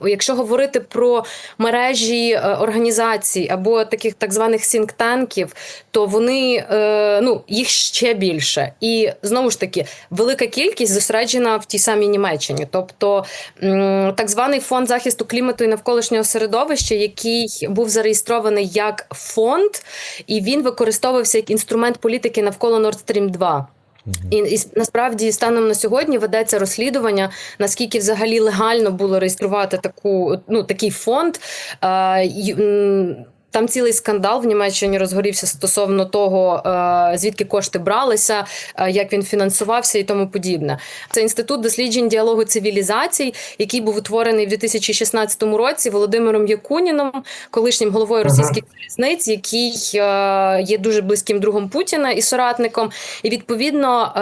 Якщо говорити про мережі е, організацій або таких так званих сінктанків, то вони е, ну їх ще більше, і знову ж таки велика кількість зосереджена в тій самій Німеччині. Тобто так званий фонд захисту клімату і навколишнього середовища, який був зареєстрований як фонд, і він використовувався як інструмент політики навколо Nord Stream 2. І, і насправді станом на сьогодні ведеться розслідування, наскільки взагалі легально було реєструвати таку ну такий фонд. Е, там цілий скандал в Німеччині розгорівся стосовно того, е, звідки кошти бралися, е, як він фінансувався і тому подібне. Це інститут досліджень діалогу цивілізацій, який був утворений в 2016 році Володимиром Якуніном, колишнім головою російських залізниць, який е, є дуже близьким другом Путіна і соратником. І відповідно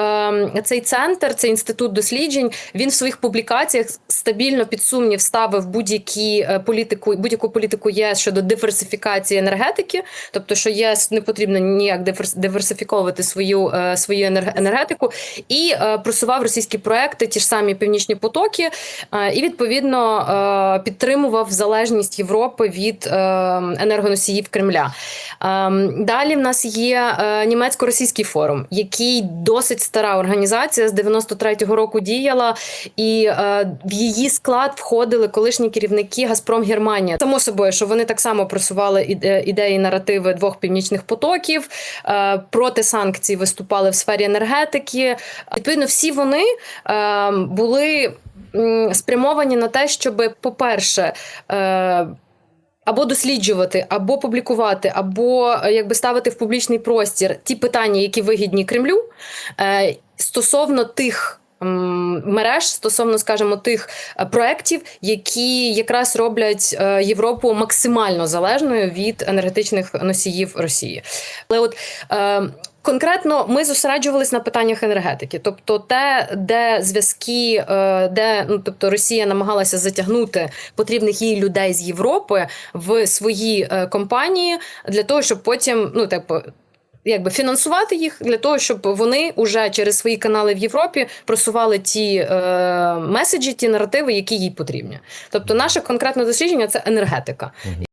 е, цей центр, цей інститут досліджень, він в своїх публікаціях стабільно під сумнів ставив будь-які політику, будь-яку політику ЄС щодо диверсифікації енергетики, тобто, що ЄС не потрібно ніяк диверс- диверсифіковувати свою, е, свою енергетику, і е, просував російські проекти, ті ж самі північні потоки, е, і відповідно підтримував залежність Європи від енергоносіїв Кремля. Ем, Далі в нас є німецько-російський форум, який досить стара організація з 93-го року діяла, і в її склад входили колишні керівники Газпром Германія. Само собою, що вони так само просували ідеї наративи двох північних потоків, е, проти санкцій виступали в сфері енергетики. Відповідно, всі вони е, були спрямовані на те, щоб, по-перше, е, або досліджувати, або публікувати, або якби ставити в публічний простір ті питання, які вигідні Кремлю, стосовно тих. Мереж стосовно, скажімо, тих е, проєктів, які якраз роблять е, Європу максимально залежною від енергетичних носіїв Росії. Але от е, конкретно ми зосереджувались на питаннях енергетики, тобто те, де зв'язки, де ну тобто Росія намагалася затягнути потрібних їй людей з Європи в свої компанії для того, щоб потім ну так. Якби фінансувати їх для того, щоб вони уже через свої канали в Європі просували ті е, меседжі, ті наративи, які їй потрібні. Тобто, наше конкретне дослідження це енергетика.